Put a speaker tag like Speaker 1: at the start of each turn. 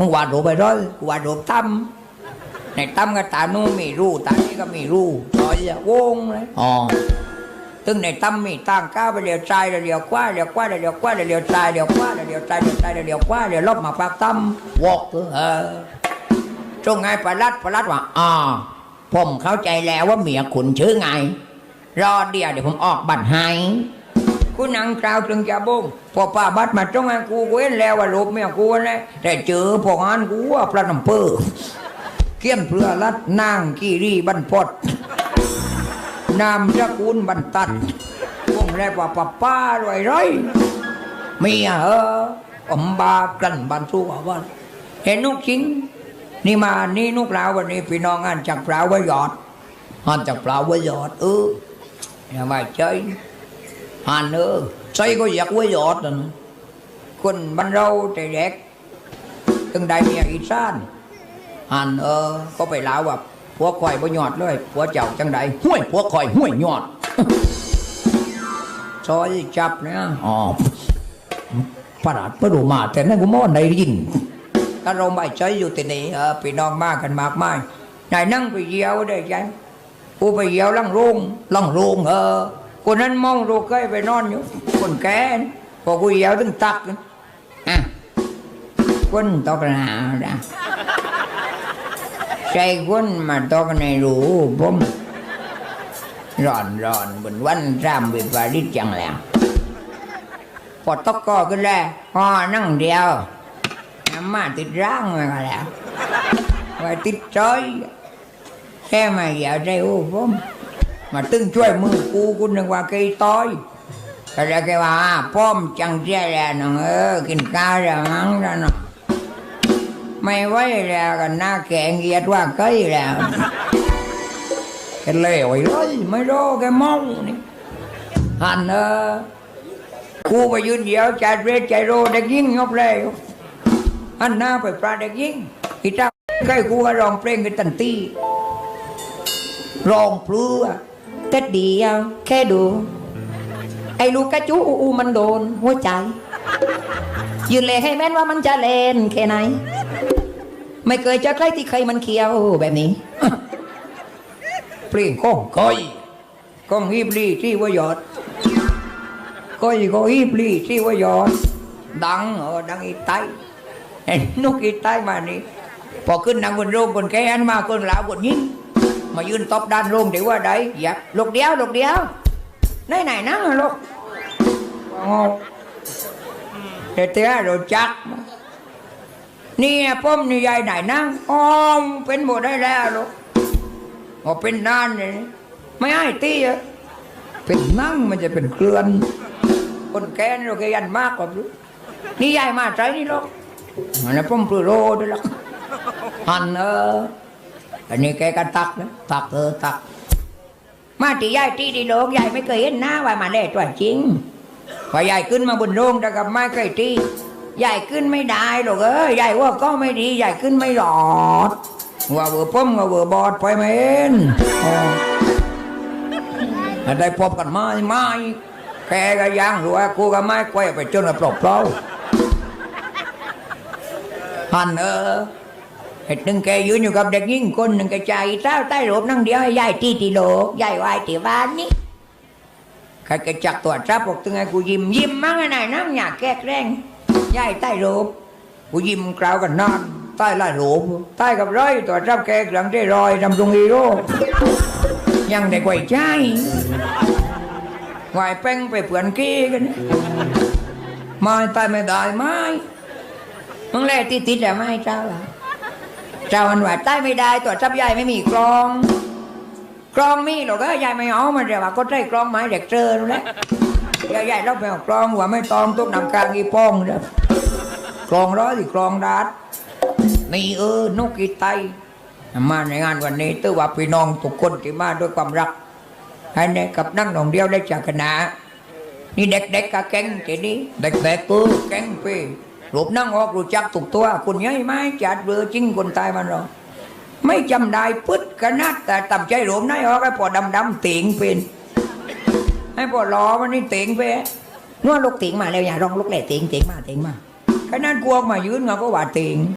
Speaker 1: มึงวาดรูปไปร้อยกูวาดรูปตั้มในตั้มก็ตานู้นมีรูตานี้ก็มีรูต่อยอะวงเลย
Speaker 2: อ๋อ
Speaker 1: ตึงในตั้มมีตั้งก้าวไปเลี้ยวซ้ายเลี้ยวขวาเลี้ยวขวาเลี้ยวขวาเลี้ยวซ้ายเลี้ยวขวาเลี้ยวซ้ายเลี้ยวซ้ายเลี้ยวขวาเลี้ยวลบมาปากตั้ม
Speaker 2: วอกเออ
Speaker 1: เออตรงไงประลัดประลัดว่า
Speaker 2: อ่าผมเข้าใจแล้วว่าเมียคุณชื่อไง รอเดียวเดี๋ยวผมออกบัตรให้
Speaker 1: กูนั่งกล่าวถึงจะบงพอป้าบัดมาตรงไงกูเว้นแล้วว่าลูกเมียกูนะแต่เจอพวกงานกูว่าพระนำเปอร์เขียนเพื่อรัดนางกีรีบรรพตนามสกุลบรรทัดวงแรกว่าป้าป้ารวยร้อยเมียเอออมบากันบันสู้ว่าเห็นนุกจริงนี่มานี่นุกเราวันนี้พี่น้องงานจักเปล่าไว้หยอดหันจักเปล่าไว้หยอดเอออย่ามาเฉย หันเออใส่ก็อยากไว้หยอดนั่นคนบ้านเราแต่เด็กตึงได้เมียอีสานหันเออก็ไปลาวแบบพวกข่อยบ่หยอดเลยผัวเจ้าจังใด
Speaker 2: ห้วยพวกคอยห้วยยอด
Speaker 1: ซอยจับเนี่ย
Speaker 2: อ๋อประหลาดไม่รู้มาแต่นั่นกูมอนได้ยิน
Speaker 1: ถ้าเราไม่ใช้อยู่ที่นี่เออพี่น้องมากกันมากมายนายนั่งไปเยี่ยวได้ใจกูไปเยี่ยวลังโรงลังโรงเออ คนนั้นมองโรเคยไปนอนอยู่คนแก่นพอกูเยี่ยวถึงตักนะอะคนตอกหนาดะใจคนมาตอกในรูผมร้อนร้อนบนวันรำวิปริตจังแล้วพอตอกก็ขึ้นแล้วอ๋อนั่งเดียวน้ำมาติดร่างมาก็แล้วไว้ติดจอยแค่มาเหยียบใจโอ้ผม มาตึงช่วยมือกูกูนึกว่าเคยต้อยก็เลยแกว่าป้อมจังเสียแล้วน้องเออกินข้าวแล้วมั้งแล้วเนาะไม่ไหวแล้วกันหน้าแข็งเหยียดว่าเคยแล้วแกเลวไอ้เลยไม่รู้แกเมานี่หันเออกูไปยืนเดียวใจเรใจโรเด็กยิ่งยกเลยอันหน้าไปปลาเด็กยิงอีตาใกล้กูก็ร้องเพลงกันตันตีร้องเพลือ
Speaker 3: ก็เดียว แค่ดู ไอ้ลูกกระจูอูอูมันโดน หัวใจ ยืนเลยให้แม่นว่ามันจะเล่นแค่ไหน ไม่เคยเจอใครที่เคยมันเคี้ยวแบบนี้
Speaker 1: เพลงก้องก้อยก้องฮีบลีที่ว่ายอดก้อยก็ฮีบลีที่ว่ายอดดังเออดังอีไตเห็นนกอีไตมานี่พอขึ้นนั่งบนโรงบนแกนมาคนลาวคนยิง มายืนตบด้านโรงเดี๋ยวว่าได้อยากลูกเดียวลูกเดียวไหนไหนนั่งอลูกเดี๋ยวเตี้ยเราจักนี่ป้อมนี่ยายไหนนั่งอ๋อเป็นหมดได้แล้วลูกพอเป็นนานเลยไม่ให้ตีอะเป็นนั่งมันจะเป็นเคลื่อนคนแก่นเราแกยันมากกว่าลูกนี่ยายมาใจนี่ลูกมันนะป้อมปลือโรด้วยล่ะหันเออ อันนี้แกก็ตักนะตักเออตัก มาตียายตีดีโลกยายไม่เคยเห็นหน้าว่ามาเล่ตัวจริงพอยายขึ้นมาบนโรงแต่กับไม่เคยตียายขึ้นไม่ได้หรอกเอ้ยยายว่าก็ไม่ดียายขึ้นไม่หลอดว่าเวอร์ป้มว่าเวอร์บอดไปไหมเอ็นได้พบกันไหม่ไม่แกก็ยังหัวกูก็ไม่กล้วยไปจนกับปลอกเปล่าหันเออ หนึ่งแกยืนอยู่กับเด็กยิ่งคนหนึ่งแกใจเต้าใต้รูปนั่งเดียวให้ยายตีตีโลกยายวายตีบ้านนี่ใครแกจักตัวจับบอกตึงไงกูยิ้มยิ้มมั้งไงไหนนั่งอยากแก้แกล้งยายใต้รูปกูยิ้มกล่าวกันนอนใต้ลายรูปใต้กับร้อยตัวจับแกหลังได้รอยทำตรงฮีโร่ยังได้กวยใจไหวแป้งไปเปื่อนกี้กันม่ตายไม่ได้ไม่มึงแล่ติดติดแล้วไม่เจ้าละ จ้ามันว่าใต้ไม่ได้ตัวจับยายไม่มีกลองกลองมีหรอกเอ้ยายไม่เอามันเดี๋ยวว่าก็ได้กลองไม้เด็กเจอรู้แล้วยายยายเราไปเอากลองว่าไม่ตองตุ๊กนำกลางอีป้องเด้อกลองร้อยสิกลองดัดนี่เออนกอีไตมาในงานวันนี้ตื้อว่าพี่น้องทุกคนที่มาด้วยความรักให้เนี่ยกับนั่งหนองเดียวได้จากคณะนี่เด็กๆกับแก๊งทีนี้เด็กๆกูแก๊งพี่ รูปนั่งออกรู้จักถูกตัวคุณยัยไม้จัดเรือจริงคนตายมันหรอไม่จำได้พึดกระนัดแต่ตับใจหลวมนายออกไอ้พอดำดำเตียงเป็นให้พอรอมันนี่เตียงไป
Speaker 3: นัวลูกเตียงมาแล้วอย่าร้องลูกแหล่เตียงเตียงมาเตียงมา
Speaker 1: ขนาดกลัวมายืนเงาก็ว่าเตียง